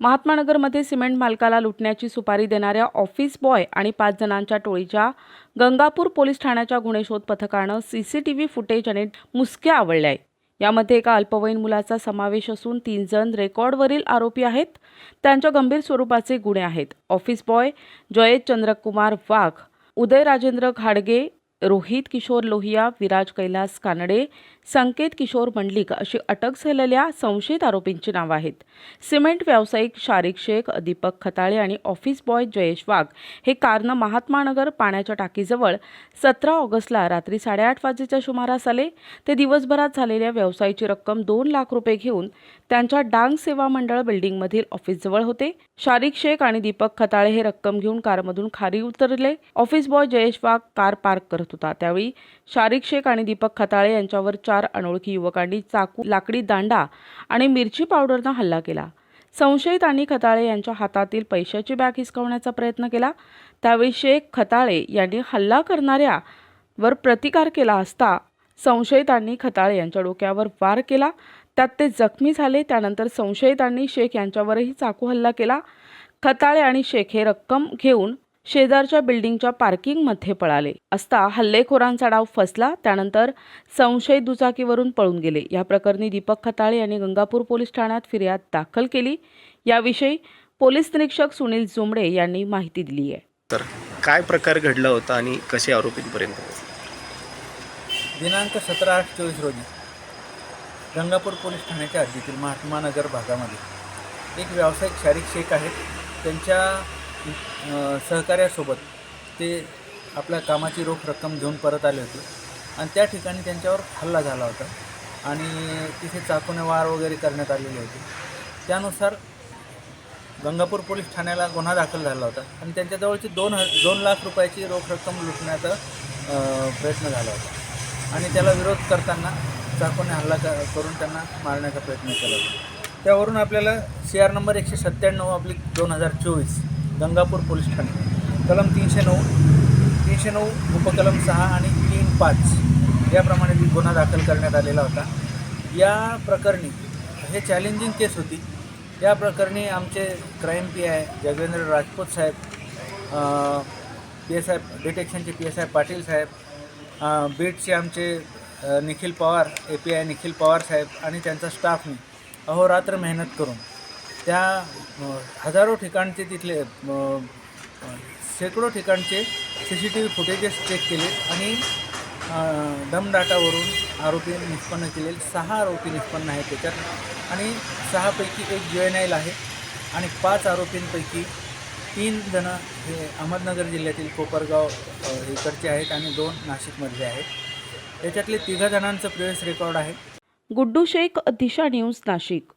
महात्मानगरमध्ये cement मालकाला लुटण्याची सुपारी देणाऱ्या ऑफिस बॉय आणि पाच जणांच्या टोळीच्या गंगापूर पोलीस ठाण्याच्या गुन्हे शोध पथकानं व्ही फुटेज आणि मुसक्या आवडल्या आहे यामध्ये एका अल्पवयीन मुलाचा समावेश असून तीन जण रेकॉर्डवरील आरोपी आहेत. त्यांच्या गंभीर स्वरूपाचे गुन्हे आहेत. ऑफिस बॉय जयेश चंद्रकुमार वाघ उदय राजेंद्र घाडगे रोहित किशोर लोहिया विराज कैलास कानडे संकेत किशोर मंडलिक अशी अटक झालेल्या संशयित आरोपींची नावं आहेत. सिमेंट व्यावसायिक शारिक शेख दीपक खताळे आणि ऑफिस बॉय जयेश वाघ हे कारनं महात्मानगर पाण्याच्या टाकीजवळ सतरा ऑगस्टला रात्री साडेआठ वाजेच्या सुमारास आले. ते दिवसभरात झालेल्या व्यवसायाची रक्कम दोन लाख रुपये घेऊन त्यांच्या डांग सेवा मंडळ बिल्डिंगमधील ऑफिसजवळ होते. शारिक शेख आणि दीपक खताळे हे रक्कम घेऊन कारमधून खाली उतरले. Office boy Jayesh Wagh car park करत होता. त्यावेळी शारिक शेख आणि दीपक खताळे यांच्यावर चार अनोळखी युवकांनी चाकू लाकडी दांडा आणि मिरची पावडरनं हल्ला केला. संशयित आणि खताळे यांच्या हातातील पैशाची बॅग हिसकवण्याचा प्रयत्न केला. त्यावेळी शेख खताळे यांनी हल्ला करणाऱ्या वर प्रतिकार केला असता संशयितांनी खताळे यांच्या डोक्यावर वार केला. त्यात ते जखमी झाले. त्यानंतर संशयितांनी शेख यांच्यावरही चाकू हल्ला केला. खताळे आणि शेख हे रक्कम घेऊन शेजारच्या बिल्डिंगच्या पार्किंगमध्ये पळाले असता हल्लेखोरांचा डाव फसला. त्यानंतर संशयित दुचाकीवरून पळून गेले. या प्रकरणी दीपक खताळे यांनी गंगापूर पोलीस ठाण्यात फिर्याद दाखल केली. याविषयी पोलीस निरीक्षक सुनील जुमडे यांनी माहिती दिली आहे. तर काय प्रकार घडला होता आणि कसे आरोपींपर्यंत? दिनांक सतरा आठ चोवीस रोजी. गंगापूर पोलीस ठाण्याच्या हद्दीतील महात्मा नगर भागामध्ये एक व्यावसायिक शारीरिक शेख आहेत. त्यांच्या सहकार्यासोबत ते आपल्या कामाची रोख रक्कम घेऊन परत आले होते. आणि त्या ठिकाणी त्यांच्यावर हल्ला झाला होता. आणि तिथे चाकूने वार वगैरे करण्यात आलेले होते. त्यानुसार गंगापूर पोलीस ठाण्याला गुन्हा दाखल झाला होता. आणि त्यांच्याजवळची दोन ह दोन लाख रुपयाची रोख रक्कम लुटण्याचा प्रयत्न झाला होता. आणि त्याला विरोध करताना चाकूने हल्ला करून त्यांना मारण्याचा प्रयत्न केला. होता त्यावरून आपल्याला सी आर नंबर एकशे सत्त्याण्णव आपली दोन हजार चोवीस गंगापूर पोलीस ठाणे कलम तीनशे नऊ तीनशे नऊ उपकलम सहा आणि तीन पाच याप्रमाणे गुन्हा दाखल करण्यात आलेला होता. या प्रकरणी हे चॅलेंजिंग केस होती. या प्रकरणी आमचे crime P I Jagvendra Rajput Saheb P S I डिटेक्शनचे पी एस आय पाटील साहेब बीटचे आमचे Nikhil Pawar A P I Nikhil Pawar साहेब आणि त्यांचा स्टाफने अहोरात्र मेहनत करून त्या हजारो ठिकाणचे तिथले शेकडो ठिकाणचे C C T V footages check केले आणि दमदाटावरून आरोपी निष्पन्न केलेले सहा आरोपी निष्पन्न आहेत त्याच्यात आणि सहापैकी एक जे एन आयल आहे आणि पाच आरोपींपैकी तीन जणं हे अहमदनगर जिल्ह्यातील कोपरगाव इकडचे आहेत आणि दोन नाशिकमधले आहेत. याच्यातले तिघा जणांचं प्रेस रेकॉर्ड आहे. गुड्डू शेख दिशा न्यूज नाशिक.